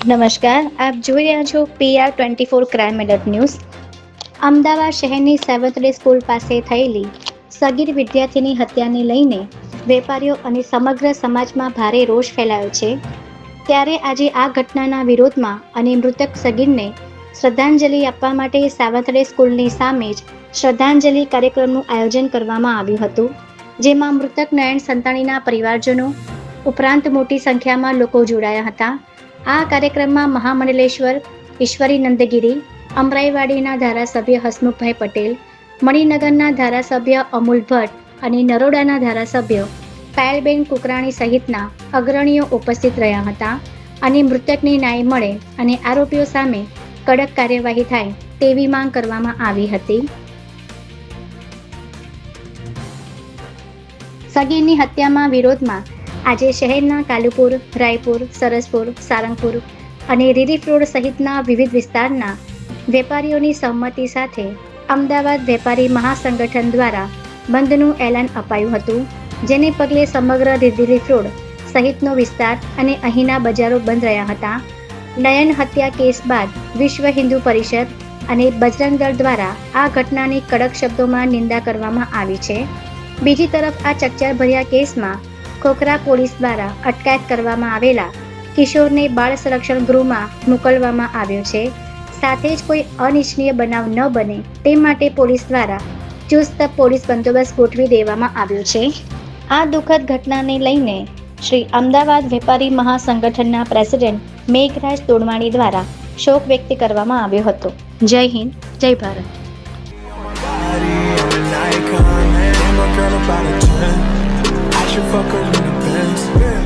નમસ્કાર, આપ જોઈ રહ્યા છો PR twenty four crime alert news Ahmedabad શહેરની ડે સ્કૂલ પાસે થયેલી સગીર વિદ્યાર્થીની હત્યાને લઈને વેપારીઓ અને સમગ્ર સમાજમાં ભારે રોષ ફેલાયો છે. ત્યારે આજે આ ઘટનાના વિરોધમાં અને મૃતક સગીરને શ્રદ્ધાંજલિ આપવા માટે સાવંતડે સ્કૂલની સામે જ શ્રદ્ધાંજલિ કાર્યક્રમનું આયોજન કરવામાં આવ્યું હતું, જેમાં મૃતક નયન સંતાણીના પરિવારજનો ઉપરાંત મોટી સંખ્યામાં લોકો જોડાયા હતા. આ કાર્યક્રમમાં મહામંડલેશ્વર, ઈશ્વરી નંદગીરી, અમરાઈવાડીના ધારાસભ્ય હસમુખભાઈ પટેલ, મણિનગરના ધારાસભ્ય અમૂલ ભટ્ટ અને નરોડાના ધારાસભ્ય પાયલબેન કુકરાણી સહિતના અગ્રણીઓ ઉપસ્થિત રહ્યા હતા અને મૃતકને ન્યાય મળે અને આરોપીઓ સામે કડક કાર્યવાહી થાય તેવી માંગ કરવામાં આવી હતી. સગીરની હત્યામાં વિરોધમાં આજે શહેરના કાલુપુર, રાયપુર, સરસપુર, સારંગપુર અને રીરીફ રોડ સહિતના વિવિધ વિસ્તારના વેપારીઓની સંમતિ સાથે અમદાવાદ વેપારી મહાસંગઠન દ્વારા બંધનું એલાન અપાયું હતું, જેને પગલે સમગ્ર રીરીફ રોડ સહિતનો વિસ્તાર અને અહીંના બજારો બંધ રહ્યા હતા. નયન હત્યા કેસ બાદ વિશ્વ હિન્દુ પરિષદ અને બજરંગ દળ દ્વારા આ ઘટનાની કડક શબ્દોમાં નિંદા કરવામાં આવી છે. બીજી તરફ આ ચકચારભર્યા કેસમાં ખોખરા પોલીસ દ્વારા અટકાયત કરવામાં આવેલા કિશોરને બાળ સંરક્ષણ ગૃહમાં મોકલવામાં આવ્યો છે. સાથે જ કોઈ અનિચ્છનીય બનાવ ન બને તે માટે પોલીસ દ્વારા ચુસ્ત પોલીસ બંદોબસ્ત ગોઠવી દેવામાં આવ્યો છે. આ દુઃખદ ઘટનાને લઈને શ્રી અમદાવાદ વેપારી મહાસંગઠનના પ્રેસિડેન્ટ મેઘરાજ તોડવાણી દ્વારા શોક વ્યક્ત કરવામાં આવ્યો હતો. જય હિન્દ, જય Bharat. Should fuck her in the. Yeah.